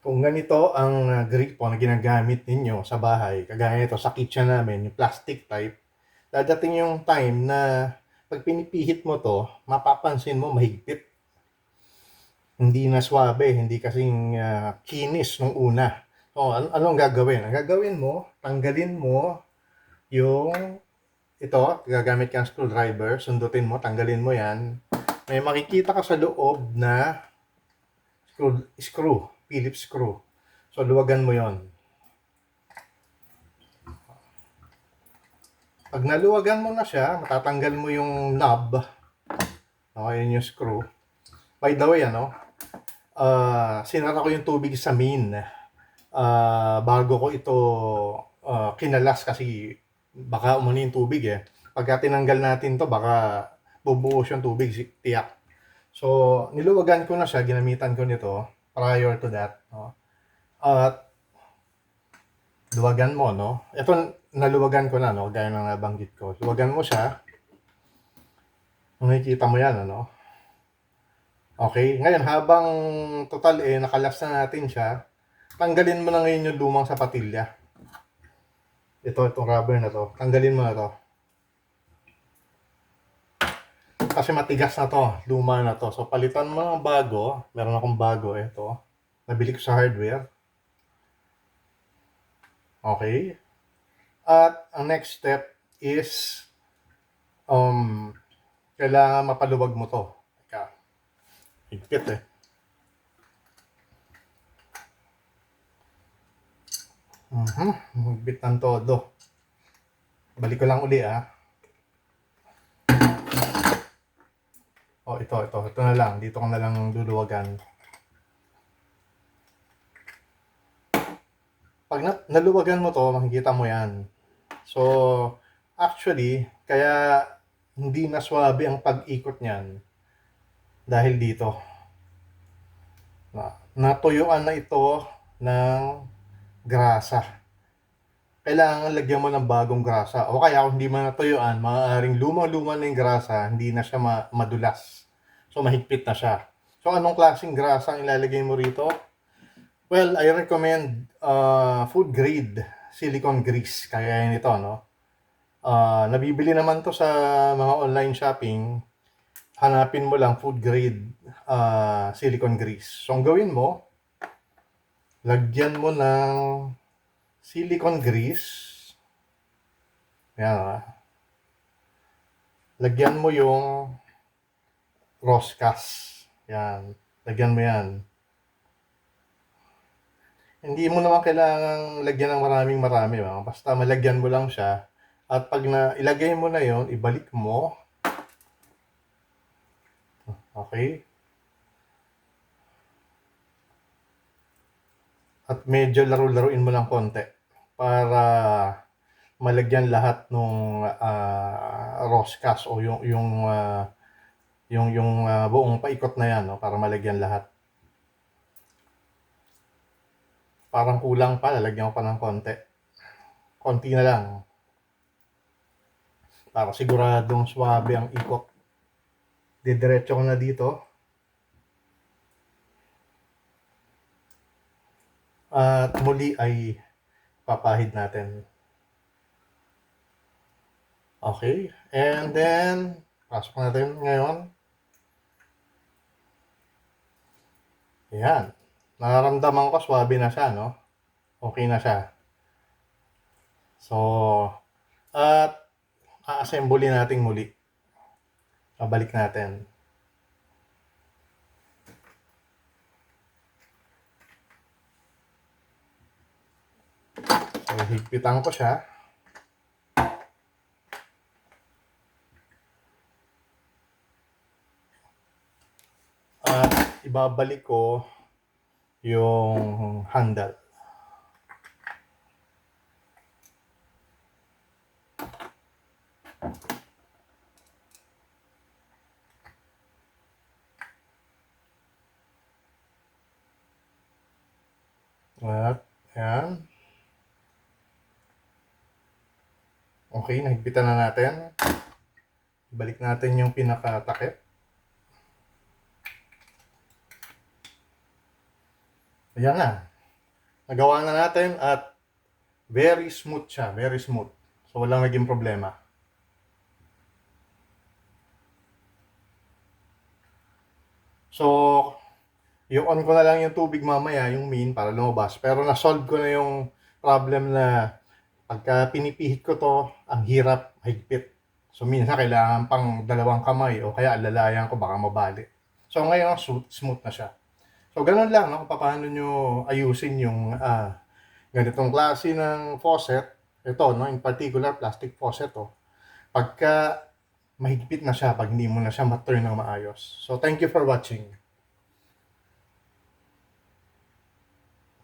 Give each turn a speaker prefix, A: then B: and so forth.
A: Kung ganito ang uh, gripo na ginagamit ninyo sa bahay, kagaya nito sa kitchen namin, yung plastic type, dadating yung time na pag pinipihit mo to, mapapansin mo mahigpit. Hindi na swabe, hindi kasing uh, kinis nung una. So, an- anong gagawin? Ang gagawin mo, tanggalin mo yung ito, gagamit kang screwdriver, sundutin mo, tanggalin mo yan. May makikita ka sa loob na screw, screw Phillips screw. So, luwagan mo yon. Pag naluwagan mo na siya, matatanggal mo yung knob. Okay, yun yung screw. By the way, ano, uh, sinara ko yung tubig sa main uh, bago ko ito uh, kinalas kasi baka umano yung tubig eh. Pagka tinanggal natin to baka bubuhos yung tubig, tiyak. So, niluwagan ko na siya, ginamitan ko nito prior to that. No? At luwagan mo, no? Ito, naluwagan ko na, no? Gaya ng nabanggit ko. Luwagan mo siya. Nakikita mo yan, ano? Okay. Ngayon, habang total eh, nakalas na natin siya, tanggalin mo na ngayon yung lumang sapatilya. Ito, itong rubber na to. Tanggalin mo na to. Kasi matigas na to. Luma na to. So, palitan mo ng bago. Meron akong bago. Ito. Nabili ko sa hardware. Okay. At ang next step is um, kailangan mapaluwag mo to. Teka. Higpit eh. Mhm. Higpit ng todo. Balik ko lang uli ah. Oh, ito, ito. Ito na lang. Dito ko na lang luluwagan. Pag na, naluwagan mo to, makikita mo yan. So, actually, kaya hindi na swabe ang pag-ikot niyan dahil dito. Na, natuyuan na ito ng grasa. Kailangan lagyan mo ng bagong grasa. O kaya kung hindi man natuyuan, maaaring lumang-luma na yung grasa, hindi na siya ma- madulas. So, mahigpit na siya. So, anong klaseng grasa ang ilalagay mo rito? Well, I recommend uh, food grade silicone grease. Kaya nito, no? Uh, nabibili naman to sa mga online shopping. Hanapin mo lang food grade uh, silicone grease. So, ang gawin mo, lagyan mo ng silicone grease. Yan. Lagyan mo yung roscas. Yan. Lagyan mo yan. Hindi mo naman kailangang lagyan ng maraming marami. Ba? Basta malagyan mo lang siya. At pag na ilagay mo na yon, ibalik mo. Okay? At medyo laro-laruin mo ng konti para malagyan lahat ng uh, roscas o yung yung uh, yung yung uh, buong paikot na yan no para malagyan lahat. Parang kulang pa, lalagyan ko pa ng konti. Konti na lang. Para siguradong swabe ang ikot. Didiretso ko na dito. At muli ay papahid natin. Okay. And then, pasok natin ngayon. Yan. Nararamdaman ko, swabe na siya, no? Okay na siya. So, at a-assemble natin muli. Pabalik natin. So, higpitan ko siya. At ibabalik ko yung handle. At, yan. Okay, nahigpitan na natin. Balik natin yung pinakatakip. Ayan na. nagawa na natin at very smooth siya, very smooth. So walang naging problema. So, yung on ko na lang yung tubig mamaya, yung main, para lumabas. Pero na-solve ko na yung problem na pagka pinipihit ko to, ang hirap, higpit. So, minsan kailangan pang dalawang kamay o kaya alalayan ko, baka mabali. So, ngayon, smooth, na siya. So, ganun lang, no? Paano nyo ayusin yung ah, ganitong klase ng faucet. Ito, no? In particular, plastic faucet, to. Pagka mahigpit na siya, pag hindi mo na siya maturn ng maayos. So, thank you for watching.